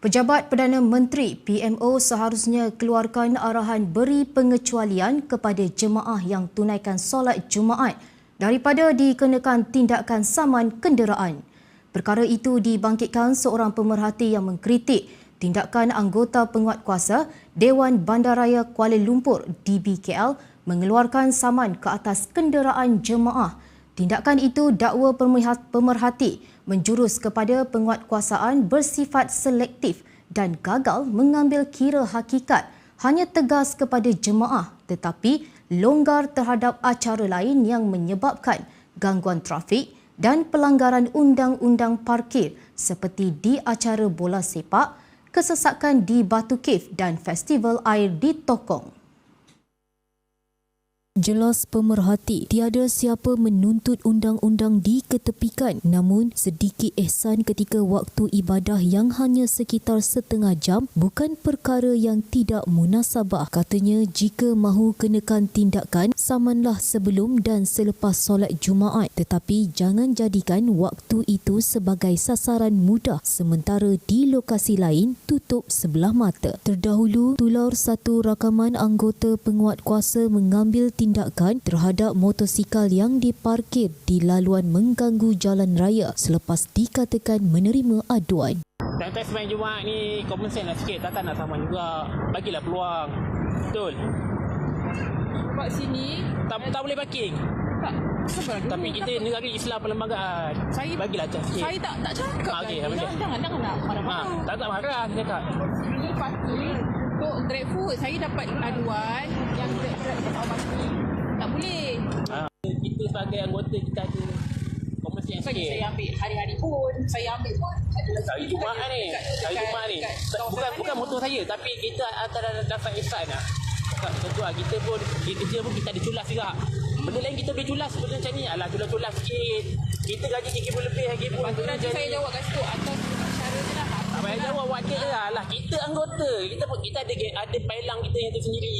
Pejabat Perdana Menteri PMO seharusnya keluarkan arahan beri pengecualian kepada jemaah yang tunaikan solat Jumaat daripada dikenakan tindakan saman kenderaan. Perkara itu dibangkitkan seorang pemerhati yang mengkritik tindakan anggota penguatkuasa Dewan Bandaraya Kuala Lumpur DBKL mengeluarkan saman ke atas kenderaan jemaah. Tindakan itu dakwa pemerhati menjurus kepada penguatkuasaan bersifat selektif dan gagal mengambil kira hakikat hanya tegas kepada jemaah tetapi longgar terhadap acara lain yang menyebabkan gangguan trafik dan pelanggaran undang-undang parkir seperti di acara bola sepak, kesesakan di Batu Cave dan festival air di Tokong. Jelas pemerhati, tiada siapa menuntut undang-undang diketepikan namun sedikit ehsan ketika waktu ibadah yang hanya sekitar setengah jam bukan perkara yang tidak munasabah. Katanya jika mahu kenakan tindakan, samanlah sebelum dan selepas solat Jumaat tetapi jangan jadikan waktu itu sebagai sasaran mudah sementara di lokasi lain tutup sebelah mata. Terdahulu, tular satu rakaman anggota penguatkuasa mengambil tindakan terhadap motosikal yang diparkir di laluan mengganggu jalan raya selepas dikatakan menerima aduan. Time-time semain Jumaat ni common sense lah sikit. Takkan nak saman juga. Bagilah peluang. Betul. Kat sini Tak, tak boleh parking. tak sabar dulu. Tapi kita negara Islam perlembagaan. Saya- Bagilah chance sikit. saya tak tak cakap Ah, lagi. dia? jangan, jangan jangan nak Ha, marah-marah. tak tak marah dia cakap. Ini pasti untuk grab food saya dapat aduan yang grab grab tak tahu pasti. Tak boleh. Ha, kita sebagai anggota kita ada sense Bagi sikit. saya ambil hari-hari pun, saya ambil pun Hari Jumaat ni. Hari Jumaat ni. Bukan bukan motor saya tapi kita antara dapat ihsan lah. Tak tentu lah. Kita pun kerja pun kita ada culas juga. Benda lain kita boleh culas. Benda macam ni alah culas-culas sikit. Kita gaji RM3,000 lebih lagi pun. Lepas tu nanti saya jawab kat situ atas cara je lah. Tak payah jawab wakil je lah. Lah, Kita anggota. Kita pun kita ada ada pelang kita yang tersendiri.